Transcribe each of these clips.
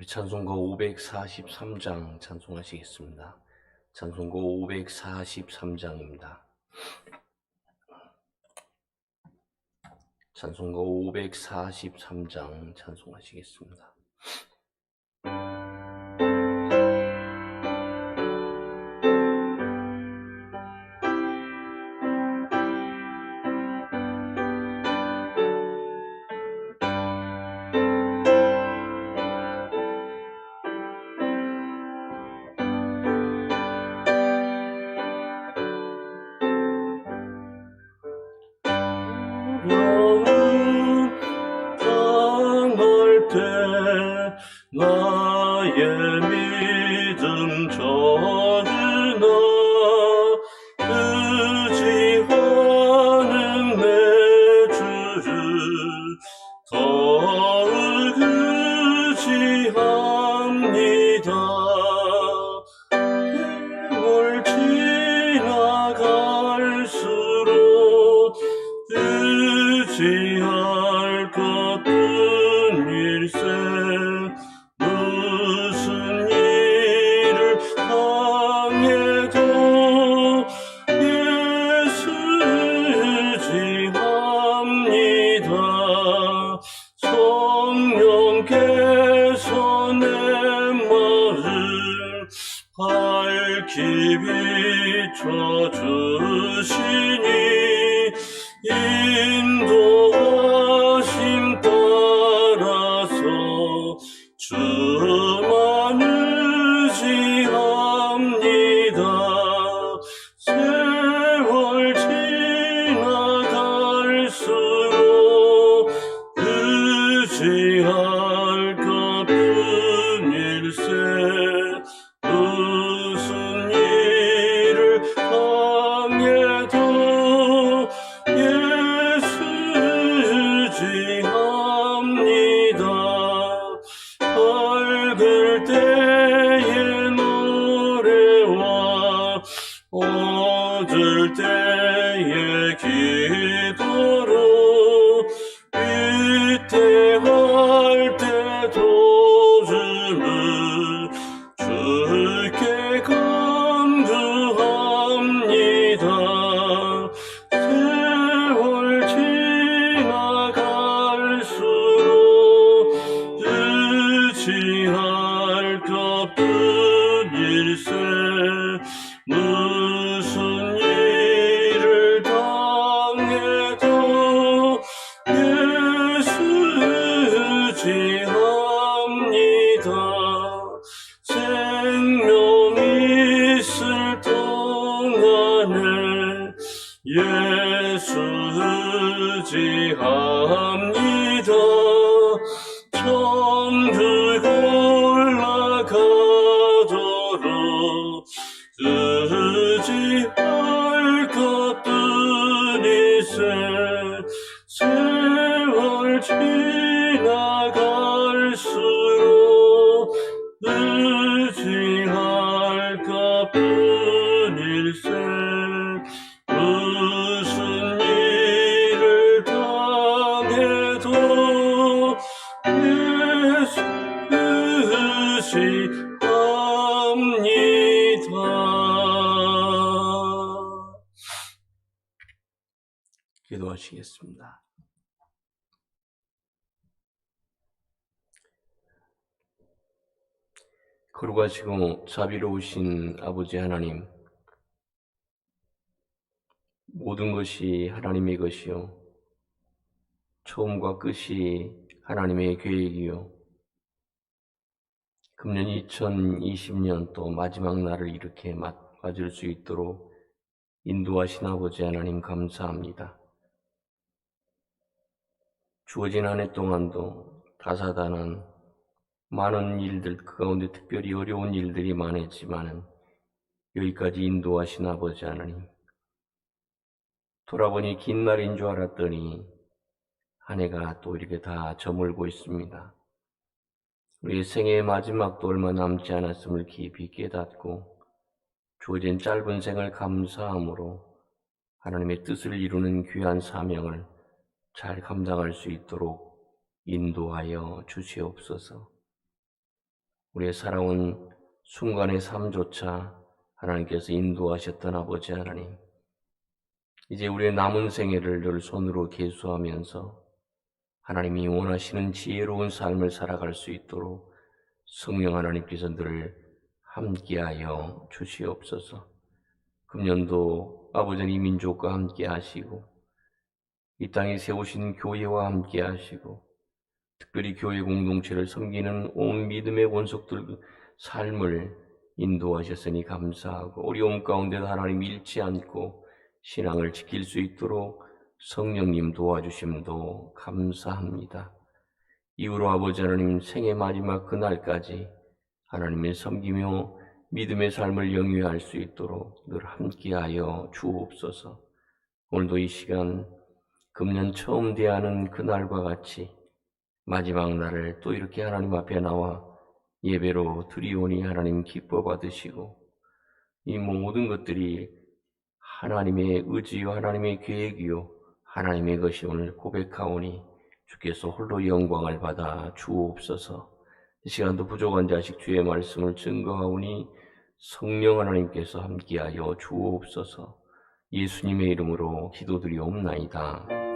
우리 찬송가 543장 찬송하시겠습니다. 찬송가 543장입니다. 찬송가 543장 찬송하시겠습니다. 나 밝히 비춰주시니 인도 어두울 때의 기 我 거룩하시고 자비로우신 아버지 하나님, 모든 것이 하나님의 것이요. 처음과 끝이 하나님의 계획이요. 금년 2020년 또 마지막 날을 이렇게 맞을 수 있도록 인도하신 아버지 하나님 감사합니다. 주어진 한 해 동안도 다사다난 많은 일들, 그 가운데 특별히 어려운 일들이 많았지만은 여기까지 인도하신 아버지 하나님. 돌아보니 긴 날인 줄 알았더니 한 해가 또 이렇게 다 저물고 있습니다. 우리 생애의 마지막도 얼마 남지 않았음을 깊이 깨닫고 주어진 짧은 생을 감사함으로 하나님의 뜻을 이루는 귀한 사명을 잘 감당할 수 있도록 인도하여 주시옵소서. 우리의 살아온 순간의 삶조차 하나님께서 인도하셨던 아버지 하나님. 이제 우리의 남은 생애를 늘 손으로 계수하면서 하나님이 원하시는 지혜로운 삶을 살아갈 수 있도록 성령 하나님께서 늘 함께하여 주시옵소서. 금년도 아버지 이 민족과 함께 하시고 이 땅에 세우신 교회와 함께 하시고 특별히 교회 공동체를 섬기는 온 믿음의 원속들 삶을 인도하셨으니 감사하고 어려움 가운데도 하나님 잃지 않고 신앙을 지킬 수 있도록 성령님 도와주심도 감사합니다. 이후로 아버지 하나님 생애 마지막 그날까지 하나님의 섬기며 믿음의 삶을 영위할 수 있도록 늘 함께하여 주옵소서. 오늘도 이 시간 금년 처음 대하는 그날과 같이 마지막 날을 또 이렇게 하나님 앞에 나와 예배로 드리오니 하나님 기뻐 받으시고 이 모든 것들이 하나님의 의지요 하나님의 계획이요 하나님의 것이 오늘 고백하오니 주께서 홀로 영광을 받아 주옵소서 이 시간도 부족한 자식 주의 말씀을 증거하오니 성령 하나님께서 함께하여 주옵소서 예수님의 이름으로 기도드리옵나이다.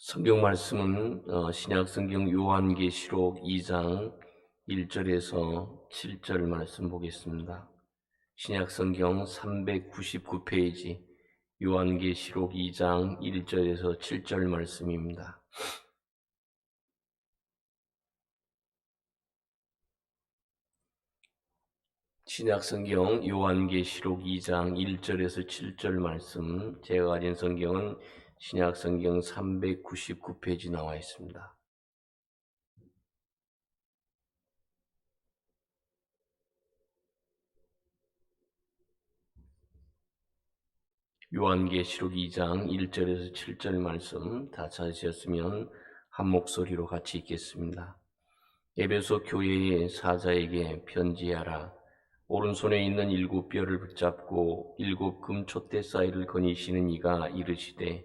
성경 말씀은 어, 신약 성경 요한계시록 2장 1절에서 7절 말씀 보겠습니다. 신약 성경 399페이지 요한계시록 2장 1절에서 7절 말씀입니다. 신약 성경 요한계시록 2장 1절에서 7절 말씀 제가 가진 성경은 신약 성경 399페이지 나와 있습니다. 요한계시록 2장 1절에서 7절 말씀 다 찾으셨으면 한 목소리로 같이 읽겠습니다. 에베소 교회의 사자에게 편지하라. 오른손에 있는 일곱 뼈를 붙잡고 일곱 금 촛대 사이를 거니시는 이가 이르시되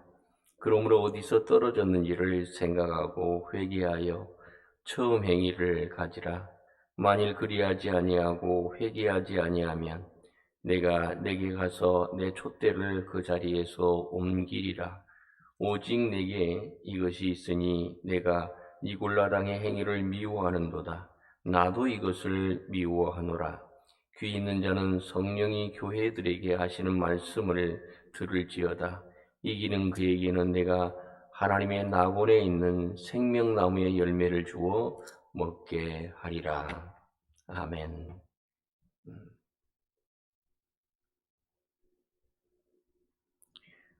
그러므로 어디서 떨어졌는지를 생각하고 회개하여 처음 행위를 가지라. 만일 그리하지 아니하고 회개하지 아니하면 내가 내게 가서 내 촛대를 그 자리에서 옮기리라. 오직 내게 이것이 있으니 내가 니골라당의 행위를 미워하는도다. 나도 이것을 미워하노라. 귀 있는 자는 성령이 교회들에게 하시는 말씀을 들을지어다. 이기는 그에게는 내가 하나님의 낙원에 있는 생명나무의 열매를 주어 먹게 하리라. 아멘. 음.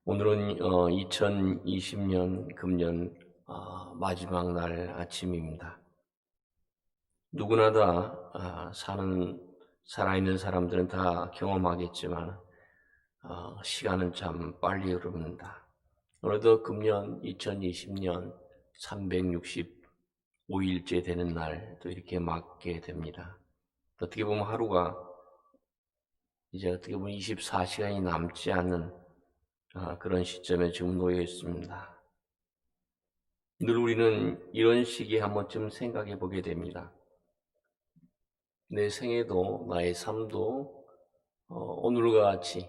오늘은 2020년 금년 어, 마지막 날 아침입니다. 누구나 다 아, 사는 살아있는 사람들은 다 경험하겠지만 어, 시간은 참 빨리 흐릅니다. 오늘도 금년 2020년 365일째 되는 날 또 이렇게 맞게 됩니다. 어떻게 보면 하루가 이제 어떻게 보면 24시간이 남지 않는 아, 그런 시점에 지금 놓여 있습니다. 늘 우리는 이런 시기에 한 번쯤 생각해 보게 됩니다. 내 생애도 나의 삶도 어, 오늘과 같이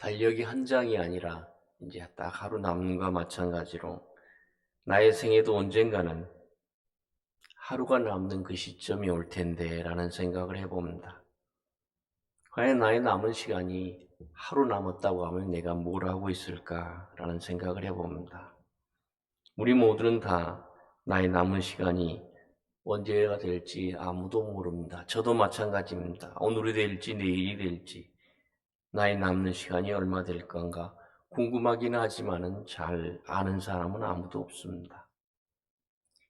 달력이 한 장이 아니라 이제 딱 하루 남는과 마찬가지로 나의 생애도 언젠가는 하루가 남는 그 시점이 올 텐데 라는 생각을 해봅니다. 과연 나의 남은 시간이 하루 남았다고 하면 내가 뭘 하고 있을까 라는 생각을 해봅니다. 우리 모두는 다 나의 남은 시간이 언제가 될지 아무도 모릅니다. 저도 마찬가지입니다. 오늘이 될지 내일이 될지 나의 남는 시간이 얼마 될 건가 궁금하긴 하지만은 잘 아는 사람은 아무도 없습니다.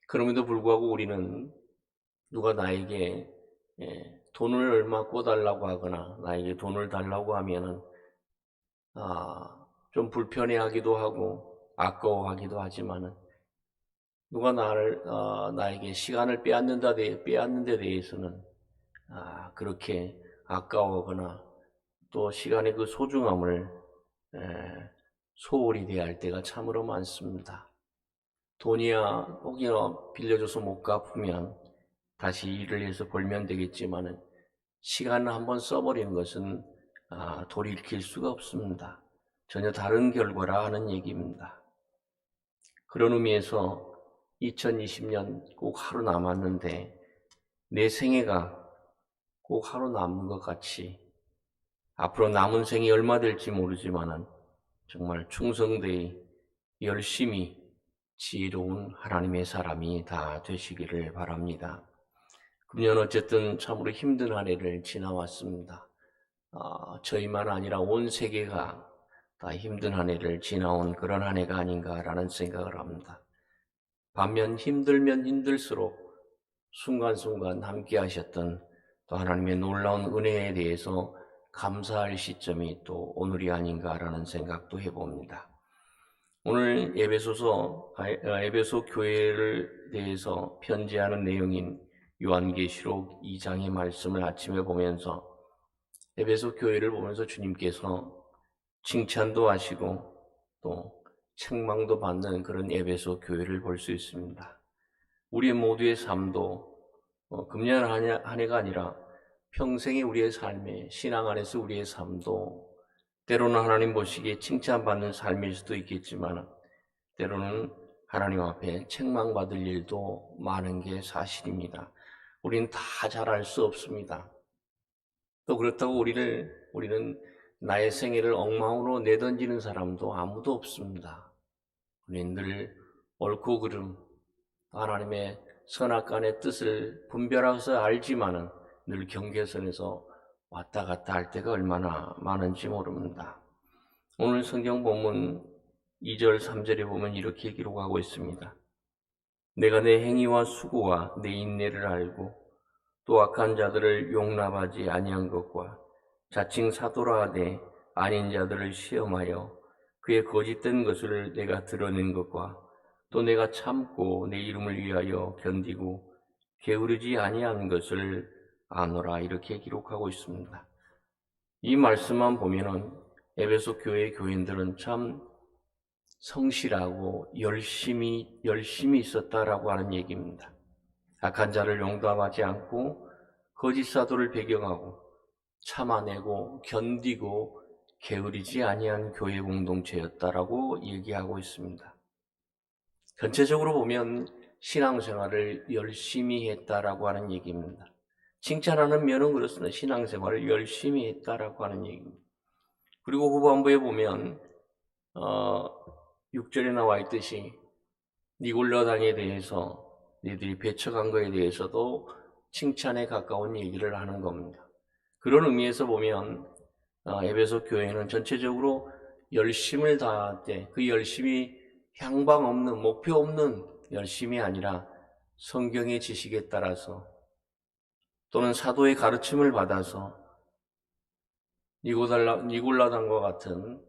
그럼에도 불구하고 우리는 누가 나에게 예, 돈을 얼마 꿔달라고 하거나 나에게 돈을 달라고 하면은 아, 좀 불편해하기도 하고 아까워하기도 하지만은 누가 나를 어, 나에게 시간을 빼앗는다 대 빼앗는 데 대해서는 아, 그렇게 아까워하거나 또 시간의 그 소중함을 에, 소홀히 대할 때가 참으로 많습니다. 돈이야 혹이나 빌려줘서 못 갚으면 다시 일을 해서 벌면 되겠지만은 시간을 한번 써버리는 것은 아, 돌이킬 수가 없습니다. 전혀 다른 결과라 하는 얘기입니다. 그런 의미에서 2020년 꼭 하루 남았는데 내 생애가 꼭 하루 남은 것 같이 앞으로 남은 생이 얼마 될지 모르지만은 정말 충성되이 열심히 지혜로운 하나님의 사람이 다 되시기를 바랍니다. 금년 어쨌든 참으로 힘든 한 해를 지나왔습니다. 아, 저희만 아니라 온 세계가 다 힘든 한 해를 지나온 그런 한 해가 아닌가라는 생각을 합니다. 반면 힘들면 힘들수록 순간순간 함께 하셨던 또 하나님의 놀라운 은혜에 대해서 감사할 시점이 또 오늘이 아닌가라는 생각도 해봅니다. 오늘 에베소서 아, 에베소 교회를 대해서 편지하는 내용인 요한계시록 2장의 말씀을 아침에 보면서 에베소 교회를 보면서 주님께서 칭찬도 하시고 또 책망도 받는 그런 에베소 교회를 볼 수 있습니다. 우리 모두의 삶도 어, 금년 한 해가 아니라 평생의 우리의 삶에 신앙 안에서 우리의 삶도 때로는 하나님 보시기에 칭찬받는 삶일 수도 있겠지만 때로는 하나님 앞에 책망받을 일도 많은 게 사실입니다. 우리는 다 잘할 수 없습니다. 또 그렇다고 우리를 우리는 나의 생애를 엉망으로 내던지는 사람도 아무도 없습니다. 우리는 늘 옳고 그름, 하나님의 선악간의 뜻을 분별해서 알지만은 늘 경계선에서 왔다 갔다 할 때가 얼마나 많은지 모릅니다. 오늘 성경 본문 2절, 3절에 보면 이렇게 기록하고 있습니다. 내가 내 행위와 수고와 내 인내를 알고 또 악한 자들을 용납하지 아니한 것과 자칭 사도라 하되 아닌 자들을 시험하여 그의 거짓된 것을 내가 드러낸 것과 또 내가 참고 내 이름을 위하여 견디고 게으르지 아니한 것을 아노라 이렇게 기록하고 있습니다. 이 말씀만 보면은 에베소 교회 교인들은 참 성실하고 열심히 열심히 있었다라고 하는 얘기입니다. 악한 자를 용납하지 않고 거짓 사도를 배경하고 참아내고 견디고 게으르지 아니한 교회 공동체였다라고 얘기하고 있습니다. 전체적으로 보면 신앙생활을 열심히 했다라고 하는 얘기입니다. 칭찬하는 면은 그렇습니다. 신앙생활을 열심히 했다라고 하는 얘기입니다. 그리고 후반부에 보면 어, 6절에 나와 있듯이 니골라당에 대해서 니들이 배척한 것에 대해서도 칭찬에 가까운 얘기를 하는 겁니다. 그런 의미에서 보면 어, 에베소 교회는 전체적으로 열심을 다할 때 그 열심이 향방 없는 목표 없는 열심이 아니라 성경의 지식에 따라서 또는 사도의 가르침을 받아서 니골라당과 같은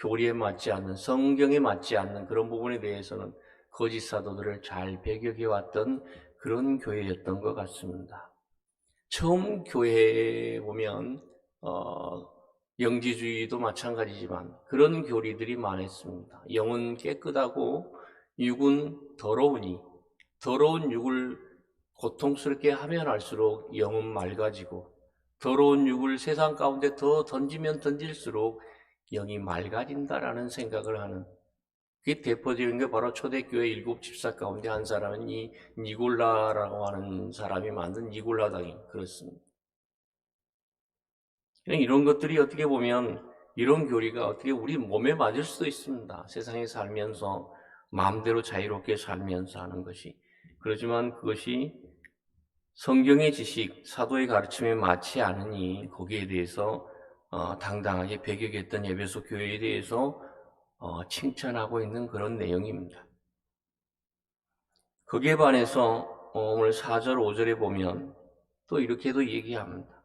교리에 맞지 않는 성경에 맞지 않는 그런 부분에 대해서는 거짓 사도들을 잘 배격해 왔던 그런 교회였던 것 같습니다. 처음 교회에 보면 어, 영지주의도 마찬가지지만 그런 교리들이 많았습니다. 영은 깨끗하고 육은 더러우니 더러운 육을 고통스럽게 하면 할수록 영은 맑아지고 더러운 육을 세상 가운데 더 던지면 던질수록 영이 맑아진다라는 생각을 하는 그게 대표적인 게 바로 초대교회 일곱 집사 가운데 한 사람은 이 니골라라고 하는 사람이 만든 니골라당이 그렇습니다. 이런 것들이 어떻게 보면 이런 교리가 어떻게 우리 몸에 맞을 수도 있습니다. 세상에 살면서 마음대로 자유롭게 살면서 하는 것이. 그렇지만 그것이 성경의 지식, 사도의 가르침에 맞지 않으니 거기에 대해서 어, 당당하게 배격했던 예배소 교회에 대해서 어, 칭찬하고 있는 그런 내용입니다. 거기에 반해서 어, 오늘 4절, 5절에 보면 또 이렇게도 얘기합니다.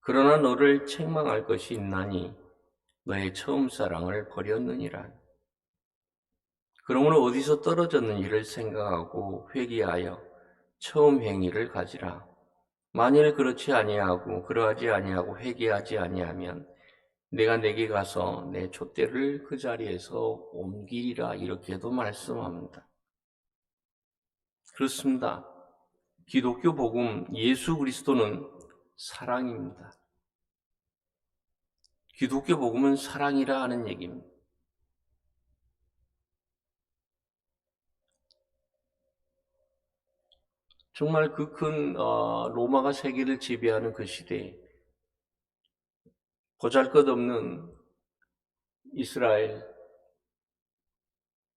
그러나 너를 책망할 것이 있나니 너의 처음 사랑을 버렸느니라. 그러므로 어디서 떨어졌는지를 생각하고 회개하여 처음 행위를 가지라. 만일 그렇지 아니하고 그러하지 아니하고 회개하지 아니하면 내가 내게 가서 내 촛대를 그 자리에서 옮기리라 이렇게도 말씀합니다. 그렇습니다. 기독교 복음 예수 그리스도는 사랑입니다. 기독교 복음은 사랑이라 하는 얘기입니다. 정말 그 큰 로마가 세계를 지배하는 그 시대에 보잘것없는 이스라엘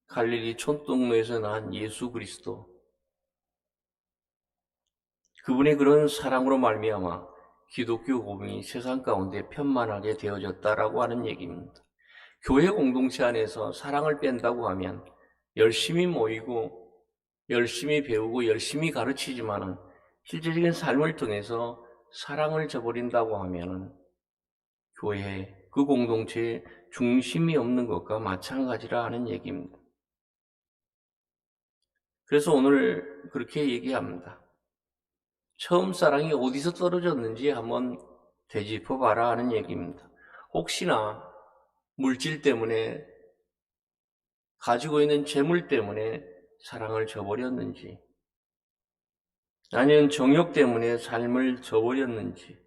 갈릴리 촌동네에서 난 예수 그리스도 그분의 그런 사랑으로 말미암아 기독교 복음이 세상 가운데 편만하게 되어졌다라고 하는 얘기입니다. 교회 공동체 안에서 사랑을 뺀다고 하면 열심히 모이고 열심히 배우고 열심히 가르치지만은 실제적인 삶을 통해서 사랑을 저버린다고 하면은 교회 그 공동체에 중심이 없는 것과 마찬가지라 하는 얘기입니다. 그래서 오늘 그렇게 얘기합니다. 처음 사랑이 어디서 떨어졌는지 한번 되짚어 봐라 하는 얘기입니다. 혹시나 물질 때문에 가지고 있는 재물 때문에 사랑을 저버렸는지 아니면 정욕 때문에 삶을 저버렸는지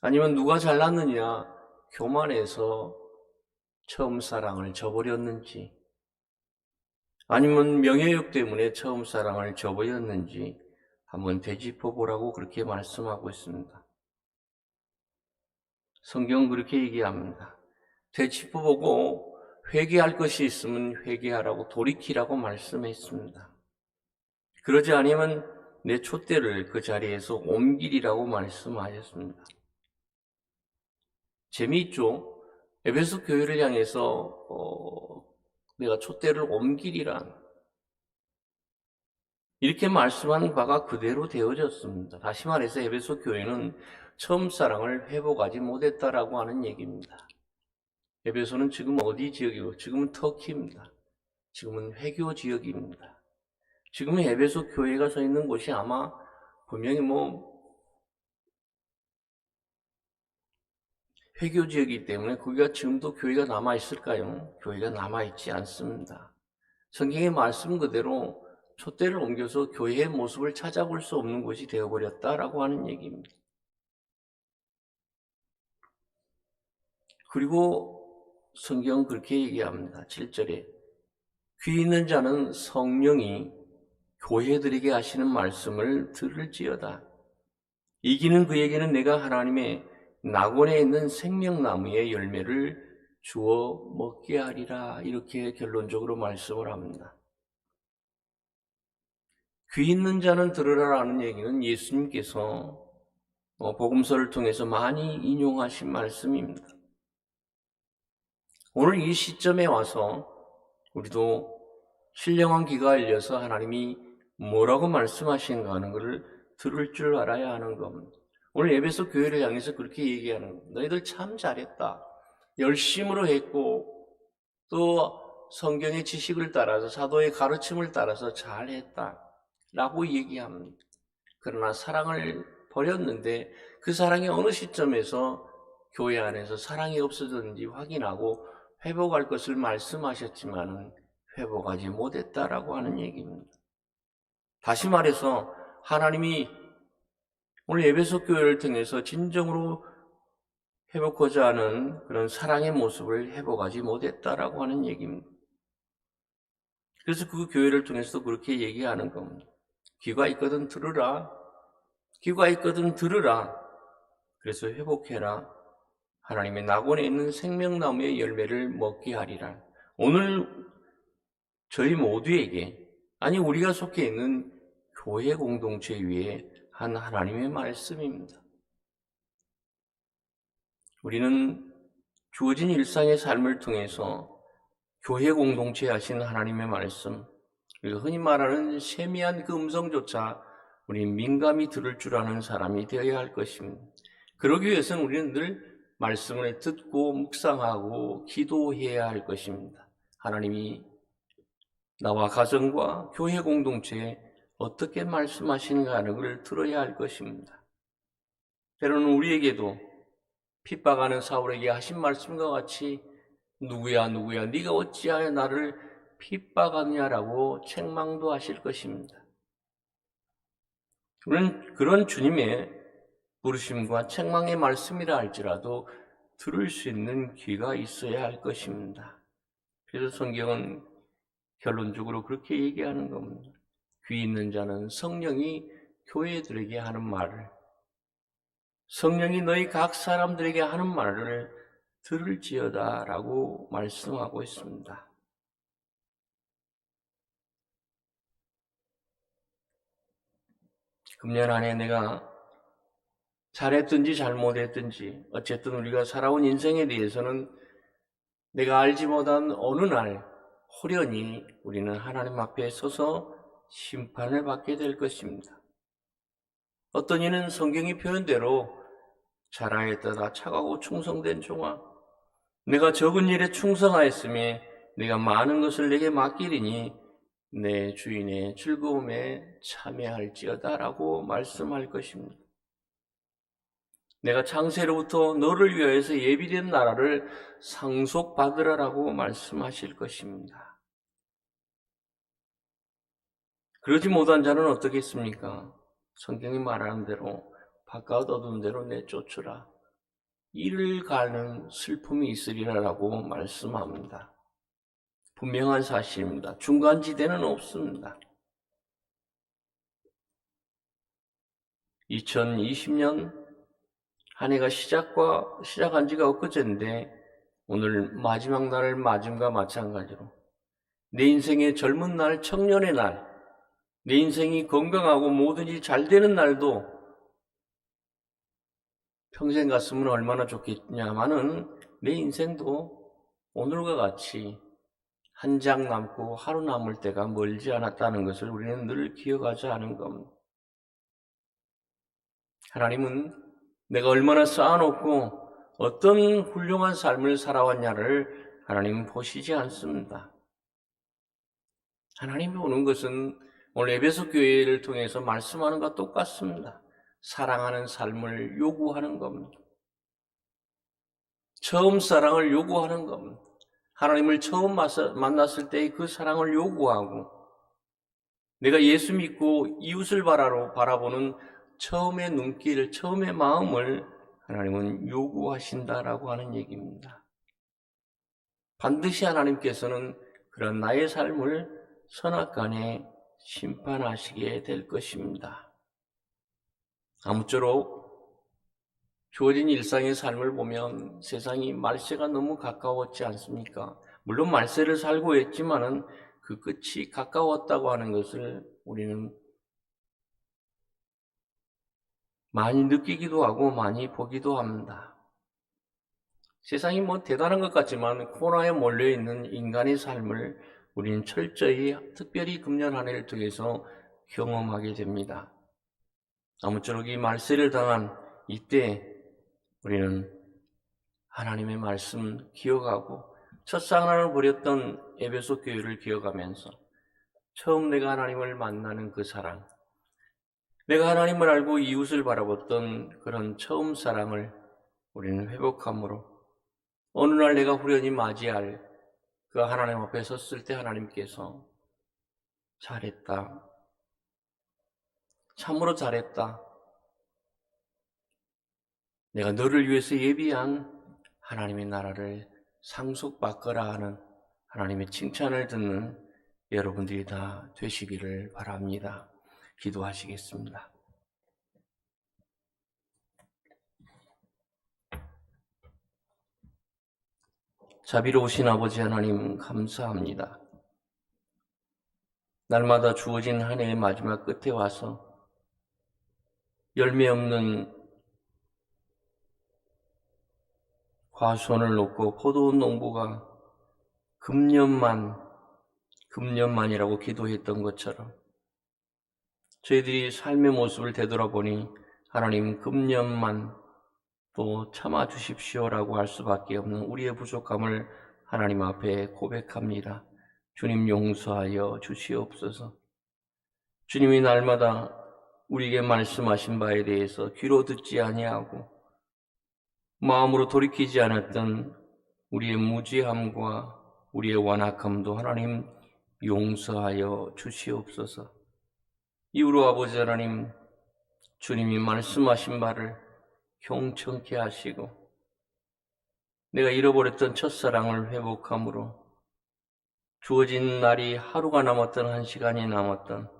아니면 누가 잘났느냐 교만해서 처음 사랑을 저버렸는지 아니면 명예욕 때문에 처음 사랑을 저버렸는지 한번 되짚어 보라고 그렇게 말씀하고 있습니다. 성경 그렇게 얘기합니다. 되짚어 보고 회개할 것이 있으면 회개하라고 돌이키라고 말씀했습니다. 그러지 않으면 내 촛대를 그 자리에서 옮기리라고 말씀하셨습니다. 재미있죠? 에베소 교회를 향해서 어, 내가 촛대를 옮기리란 이렇게 말씀한 바가 그대로 되어졌습니다. 다시 말해서 에베소 교회는 처음 사랑을 회복하지 못했다라고 하는 얘기입니다. 에베소는 지금 어디 지역이고 지금은 터키입니다. 지금은 회교 지역입니다. 지금 에베소 교회가 서 있는 곳이 아마 분명히 뭐 회교 지역이기 때문에 거기가 지금도 교회가 남아 있을까요? 교회가 남아 있지 않습니다. 성경의 말씀 그대로 촛대를 옮겨서 교회의 모습을 찾아볼 수 없는 곳이 되어버렸다라고 하는 얘기입니다. 그리고 성경 그렇게 얘기합니다. 7절에 귀 있는 자는 성령이 교회들에게 하시는 말씀을 들을지어다. 이기는 그에게는 내가 하나님의 낙원에 있는 생명나무의 열매를 주어 먹게 하리라. 이렇게 결론적으로 말씀을 합니다. 귀 있는 자는 들으라라는 얘기는 예수님께서 어, 복음서를 통해서 많이 인용하신 말씀입니다. 오늘 이 시점에 와서 우리도 신령한 귀가 열려서 하나님이 뭐라고 말씀하시는가 하는 것을 들을 줄 알아야 하는 겁니다. 오늘 예배소 교회를 향해서 그렇게 얘기하는 겁니다. 너희들 참 잘했다. 열심으로 했고 또 성경의 지식을 따라서 사도의 가르침을 따라서 잘했다. 라고 얘기합니다. 그러나 사랑을 버렸는데 그 사랑이 어느 시점에서 교회 안에서 사랑이 없어졌는지 확인하고 회복할 것을 말씀하셨지만 회복하지 못했다라고 하는 얘기입니다. 다시 말해서 하나님이 오늘 예배석 교회를 통해서 진정으로 회복하자 하는 그런 사랑의 모습을 회복하지 못했다라고 하는 얘기입니다. 그래서 그 교회를 통해서 그렇게 얘기하는 겁니다. 귀가 있거든 들으라. 귀가 있거든 들으라. 그래서 회복해라 하나님의 낙원에 있는 생명나무의 열매를 먹게 하리라. 오늘 저희 모두에게 아니 우리가 속해 있는 교회 공동체 위에 한 하나님의 말씀입니다. 우리는 주어진 일상의 삶을 통해서 교회 공동체에 하신 하나님의 말씀, 그리고 흔히 말하는 세미한 그 음성조차 우리 민감히 들을 줄 아는 사람이 되어야 할 것입니다. 그러기 위해서는 우리는 늘 말씀을 듣고 묵상하고 기도해야 할 것입니다. 하나님이 나와 가정과 교회 공동체에 어떻게 말씀하시는가 하는 것을 들어야 할 것입니다. 때로는 우리에게도 핍박하는 사울에게 하신 말씀과 같이 누구야 누구야 네가 어찌하여 나를 핍박하느냐라고 책망도 하실 것입니다. 그런 그런 주님의 부르심과 책망의 말씀이라 할지라도 들을 수 있는 귀가 있어야 할 것입니다. 그래서 성경은 결론적으로 그렇게 얘기하는 겁니다. 귀 있는 자는 성령이 교회들에게 하는 말을 성령이 너희 각 사람들에게 하는 말을 들을지어다 라고 말씀하고 있습니다. 금년 안에 내가 잘했든지 잘못했든지 어쨌든 우리가 살아온 인생에 대해서는 내가 알지 못한 어느 날 호련히 우리는 하나님 앞에 서서 심판을 받게 될 것입니다. 어떤 이는 성경이 표현대로 자라에따라 차가고 충성된 종아 내가 적은 일에 충성하였으며 내가 많은 것을 내게 맡기리니 내 주인의 즐거움에 참여할지어다라고 말씀할 것입니다. 내가 창세로부터 너를 위하여서 예비된 나라를 상속받으라라고 말씀하실 것입니다. 그러지 못한 자는 어떻겠습니까? 성경이 말하는 대로 바깥 어두운 대로 내쫓으라. 이를 가는 슬픔이 있으리라라고 말씀합니다. 분명한 사실입니다. 중간지대는 없습니다. 2020년 한 해가 시작과 시작한 지가 엊그제인데 오늘 마지막 날을 맞음과 마찬가지로 내 인생의 젊은 날, 청년의 날, 내 인생이 건강하고 뭐든지 잘 되는 날도 평생 갔으면 얼마나 좋겠냐마는 내 인생도 오늘과 같이 한 장 남고 하루 남을 때가 멀지 않았다는 것을 우리는 늘 기억하지 않은 겁니다. 하나님은 내가 얼마나 쌓아놓고 어떤 훌륭한 삶을 살아왔냐를 하나님은 보시지 않습니다. 하나님이 보는 것은 오늘 에베소 교회를 통해서 말씀하는 것과 똑같습니다. 사랑하는 삶을 요구하는 겁니다. 처음 사랑을 요구하는 겁니다. 하나님을 처음 만났을 때의 그 사랑을 요구하고 내가 예수 믿고 이웃을 바라보는 처음의 눈길, 처음의 마음을 하나님은 요구하신다라고 하는 얘기입니다. 반드시 하나님께서는 그런 나의 삶을 선악간에 심판하시게 될 것입니다. 아무쪼록 주어진 일상의 삶을 보면 세상이 말세가 너무 가까웠지 않습니까? 물론 말세를 살고 있지만은 그 끝이 가까웠다고 하는 것을 우리는 많이 느끼기도 하고 많이 보기도 합니다. 세상이 뭐 대단한 것 같지만 코로나에 몰려 있는 인간의 삶을 우리는 철저히 특별히 금년 한 해를 통해서 경험하게 됩니다. 아무쪼록 이 말세를 당한 이때 우리는 하나님의 말씀 기억하고 첫사랑을 버렸던 에베소 교회를 기억하면서 처음 내가 하나님을 만나는 그 사랑, 내가 하나님을 알고 이웃을 바라봤던 그런 처음 사랑을 우리는 회복함으로 어느 날 내가 후련히 맞이할 그 하나님 앞에 섰을 때 하나님께서 잘했다. 참으로 잘했다. 내가 너를 위해서 예비한 하나님의 나라를 상속받거라 하는 하나님의 칭찬을 듣는 여러분들이 다 되시기를 바랍니다. 기도하시겠습니다. 자비로우신 아버지 하나님 감사합니다. 날마다 주어진 한 해의 마지막 끝에 와서 열매 없는 과수원을 놓고 포도원 농부가 금년만, 금년만이라고 기도했던 것처럼 저희들이 삶의 모습을 되돌아보니 하나님 금년만 또 참아 주십시오라고 할 수밖에 없는 우리의 부족함을 하나님 앞에 고백합니다. 주님 용서하여 주시옵소서. 주님이 날마다 우리에게 말씀하신 바에 대해서 귀로 듣지 아니하고 마음으로 돌이키지 않았던 우리의 무지함과 우리의 완악함도 하나님 용서하여 주시옵소서. 이후로 아버지 하나님 주님이 말씀하신 바를 경청케 하시고 내가 잃어버렸던 첫사랑을 회복함으로 주어진 날이 하루가 남았던 한 시간이 남았던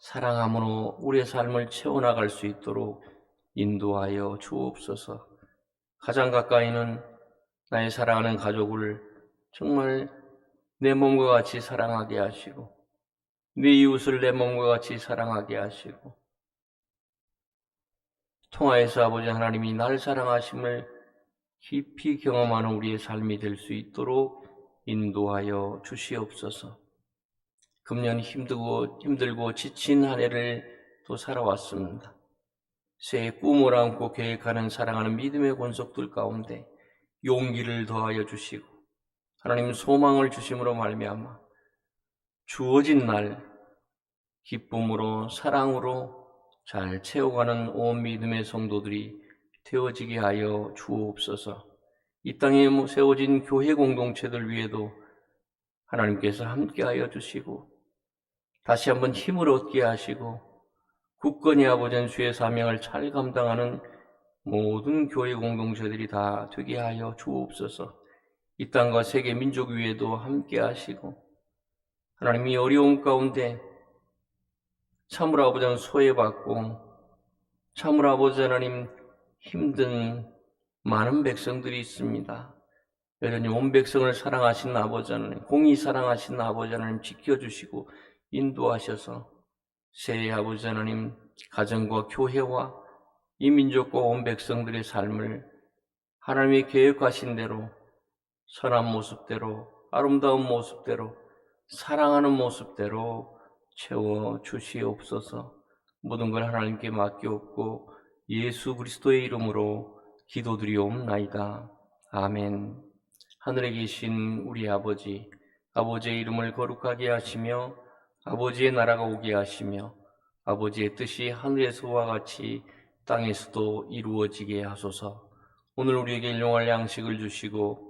사랑함으로 우리의 삶을 채워나갈 수 있도록 인도하여 주옵소서. 가장 가까이는 나의 사랑하는 가족을 정말 내 몸과 같이 사랑하게 하시고 내 이웃을 내 몸과 같이 사랑하게 하시고 통하여서 아버지 하나님이 날 사랑하심을 깊이 경험하는 우리의 삶이 될 수 있도록 인도하여 주시옵소서. 금년 힘들고 힘들고 지친 한 해를 또 살아왔습니다. 새해 꿈을 안고 계획하는 사랑하는 믿음의 권속들 가운데 용기를 더하여 주시고 하나님 소망을 주심으로 말미암아 주어진 날 기쁨으로 사랑으로 잘 채워가는 온 믿음의 성도들이 되어지게 하여 주옵소서. 이 땅에 세워진 교회 공동체들 위에도 하나님께서 함께하여 주시고 다시 한번 힘을 얻게 하시고 굳건히 아버지 주의 사명을 잘 감당하는 모든 교회 공동체들이 다 되게 하여 주옵소서. 이 땅과 세계 민족 위에도 함께 하시고 하나님이 어려운 가운데 참으로 아버지는 소외받고 참으로 아버지 하나님 힘든 많은 백성들이 있습니다. 여전히 온 백성을 사랑하신 아버지 하나님, 공의 사랑하신 아버지 하나님 지켜주시고 인도하셔서 새해 아버지 하나님 가정과 교회와 이 민족과 온 백성들의 삶을 하나님이 계획하신 대로 선한 모습대로 아름다운 모습대로 사랑하는 모습대로 채워 주시옵소서. 모든 걸 하나님께 맡기옵고 예수 그리스도의 이름으로 기도드리옵나이다. 아멘. 하늘에 계신 우리 아버지, 아버지의 이름을 거룩하게 하시며 아버지의 나라가 오게 하시며 아버지의 뜻이 하늘에서와 같이 땅에서도 이루어지게 하소서. 오늘 우리에게 일용할 양식을 주시고